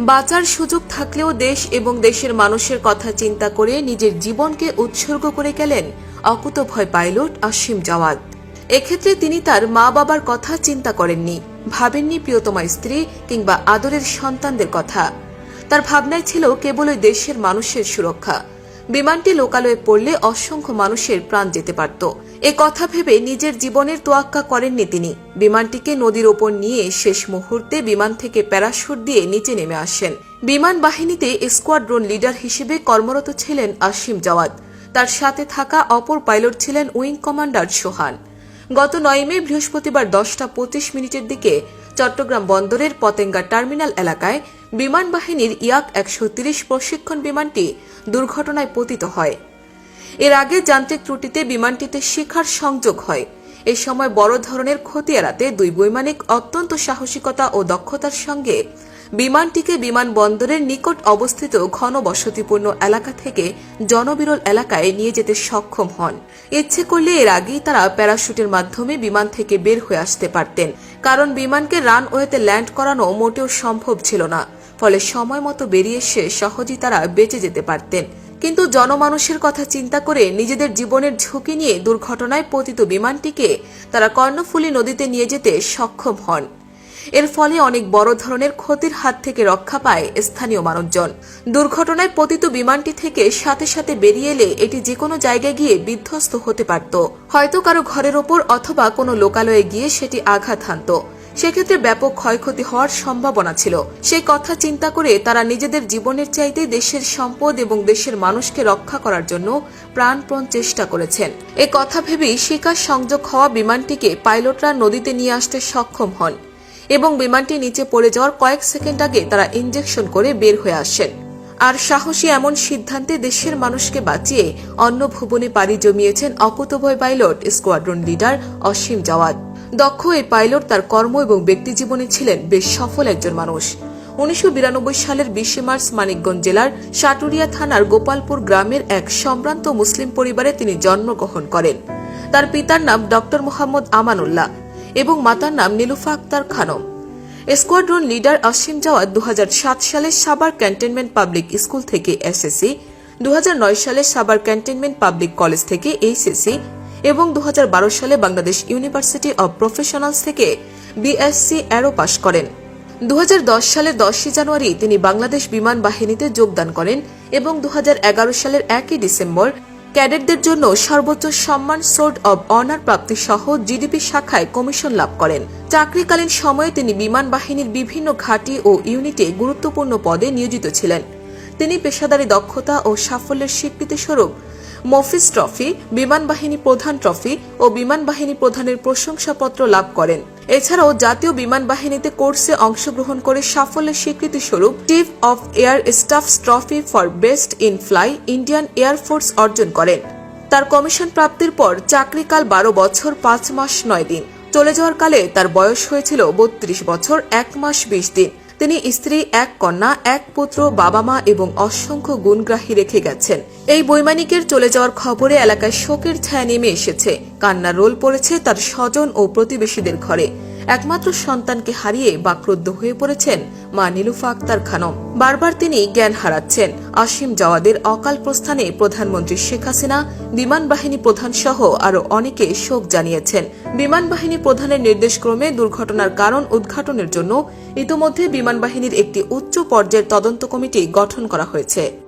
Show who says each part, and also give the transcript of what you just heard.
Speaker 1: বাঁচার সুযোগ থাকলেও দেশ এবং দেশের মানুষের কথা চিন্তা করে নিজের জীবনকে উৎসর্গ করে গেলেন অকুতভয় পাইলট অসীম জাওয়াদ। এক্ষেত্রে তিনি তার মা বাবার কথা চিন্তা করেননি, ভাবেননি প্রিয়তমা স্ত্রী কিংবা আদরের সন্তানদের কথা। তার ভাবনায় ছিল কেবলই দেশের মানুষের সুরক্ষা। বিমানটি লোকালয়ে পড়লে অসংখ্য মানুষের প্রাণ যেতে পারত। এ কথা ভেবে নিজের জীবনের তোয়াক্কা করেননি তিনি। বিমানটিকে নদীর ওপর নিয়ে শেষ মুহূর্তে বিমান থেকে প্যারাশুট দিয়ে নিচে নেমে আসেন। বিমান বাহিনীতে স্কোয়াড্রন লিডার হিসেবে কর্মরত ছিলেন আসিম জাওয়াদ। তার সাথে থাকা অপর পাইলট ছিলেন উইং কমান্ডার সোহান। গত নয় মে বৃহস্পতিবার দশটা পঁচিশ মিনিটের দিকে চট্টগ্রাম বন্দরের পতেঙ্গা টার্মিনাল এলাকায় বিমান বাহিনীর ইয়াক একশো প্রশিক্ষণ বিমানটি দুর্ঘটনায় পতিত হয়। এর আগে যান্ত্রিক ত্রুটিতে বিমানটিতে শিখার সংযোগ হয়। এ সময় বড় ধরনের ক্ষতি এড়াতে দুই বৈমানিক অত্যন্ত সাহসিকতা ও দক্ষতার সঙ্গে বিমানটিকে বিমানবন্দরের নিকট অবস্থিত ঘনবসতিপূর্ণ এলাকা থেকে জনবিরল এলাকায় নিয়ে যেতে সক্ষম হন। ইচ্ছে করলে এর আগেই তারা প্যারাশুটের মাধ্যমে বিমান থেকে বের হয়ে আসতে পারতেন, কারণ বিমানকে রানওয়েতে ল্যান্ড করানো মোটেও সম্ভব ছিল না। ফলে সময় মতো বেরিয়ে এসে সহজেই তারা বেঁচে যেতে পারতেন। কিন্তু জনমানুষের কথা চিন্তা করে নিজেদের জীবনের ঝুঁকি নিয়ে দুর্ঘটনায় পতিত বিমানটিকে তারা কর্ণফুলী নদীতে নিয়ে যেতে সক্ষম হন। এর ফলে অনেক বড় ধরনের ক্ষতির হাত থেকে রক্ষা পায় স্থানীয় মানুষজন। দুর্ঘটনায় পতিত বিমানটি থেকে সাথে সাথে বেরিয়ে এলে এটি যে কোনো জায়গায় গিয়ে বিধ্বস্ত হতে পারত। হয়তো কারও ঘরের ওপর অথবা কোনো লোকালয়ে গিয়ে সেটি আঘাত হানত। সেক্ষেত্রে ব্যাপক ক্ষয়ক্ষতি হওয়ার সম্ভাবনা ছিল। সেই কথা চিন্তা করে তারা নিজেদের জীবনের চাইতে দেশের সম্পদ এবং দেশের মানুষকে রক্ষা করার জন্য প্রাণপণ চেষ্টা করেছেন। এ কথা ভেবেই শিকার সংযোগ হওয়া বিমানটিকে পাইলটরা নদীতে নিয়ে আসতে সক্ষম হন এবং বিমানটি নিচে পড়ে যাওয়ার কয়েক সেকেন্ড আগে তারা ইঞ্জেকশন করে বের হয়ে আসেন। আর সাহসী এমন সিদ্ধান্তে দেশের মানুষকে বাঁচিয়ে অন্য ভুবনে পাড়ি জমিয়েছেন অকুতভয় pilot squadron leader Asim Jawad. দক্ষ এই পাইলট তার কর্ম এবং ব্যক্তিজীবনে ছিলেন বেশ সফল একজন মানুষ। উনিশশো বিরানব্বই সালের বিশে মার্চ মানিকগঞ্জ জেলার সাটুরিয়া থানার গোপালপুর গ্রামের এক সম্ভ্রান্ত মুসলিম পরিবারে তিনি জন্মগ্রহণ করেন। তার পিতার নাম ডক্টর মোহাম্মদ আমানুল্লাহ এবং মাতার নাম নীলুফা আক্তার খানম। স্কোয়াড্রন লিডার অসীম জাওয়াদ দু সালে সাবার ক্যান্টনমেন্ট পাবলিক স্কুল থেকে এসএসসি দু হাজার নয় সালে সাবার ক্যান্টনমেন্ট পাবলিক কলেজ থেকে এইচএসসি এবং দু হাজার বারো সালে বাংলাদেশ ইউনিভার্সিটি অব প্রফেশনালস থেকে বিএসসি অ্যারো পাশ করেন। দু সালের দশই জানুয়ারি তিনি বাংলাদেশ বিমান বাহিনীতে যোগদান করেন এবং দু সালের একই ডিসেম্বর ক্যাডেটদের জন্য সর্বোচ্চ সম্মান সোর্ড অব অনার প্রাপ্তি সহ জিডিপি শাখায় কমিশন লাভ করেন। চাকরিকালীন সময়ে তিনি বিমান বাহিনীর বিভিন্ন ঘাঁটি ও ইউনিটে গুরুত্বপূর্ণ পদে নিয়োজিত ছিলেন। তিনি পেশাদারী দক্ষতা ও সাফল্যের স্বীকৃতিস্বরূপ মফিস ট্রফি, বিমান বাহিনী প্রধান ট্রফি ও বিমান বাহিনী প্রধানের প্রশংসাপত্র লাভ করেন। এছাড়াও জাতীয় বিমান বাহিনীতে কোর্সে অংশগ্রহণ করে সাফল্যের স্বীকৃতি স্বরূপ chief of air staffs trophy for best in fly Indian air force অর্জন করেন। তার কমিশন প্রাপ্তির পর চাকরিকাল বারো বছর পাঁচ মাস নয় দিন। চলে যাওয়ার কালে তার বয়স হয়েছিল বত্রিশ বছর, এক মাস বিশ দিন। তিনি স্ত্রী, এক কন্যা, এক পুত্র, বাবা মা এবং অসংখ্য গুণগ্রাহী রেখে গেছেন। এই বৈমানিকের চলে যাওয়ার খবরে এলাকায় শোকের ছায়া নেমে এসেছে। কান্নার রোল পড়েছে তার স্বজন ও প্রতিবেশীদের ঘরে। একমাত্র সন্তানকে হারিয়ে বাক্রুদ্ধ হয়ে পড়েছেন মা নীলুফা আক্তার খানম। বারবার তিনি জ্ঞান হারাচ্ছেন। আসিম জওয়াদের অকাল প্রস্থানে প্রধানমন্ত্রী শেখ হাসিনা, বিমান বাহিনী প্রধান সহ আরও অনেকে শোক জানিয়েছেন। বিমান বাহিনী প্রধানের নির্দেশক্রমে দুর্ঘটনার কারণ উদ্ঘাটনের জন্য ইতোমধ্যে বিমান বাহিনীর একটি উচ্চ পর্যায়ের তদন্ত কমিটি গঠন করা হয়েছে।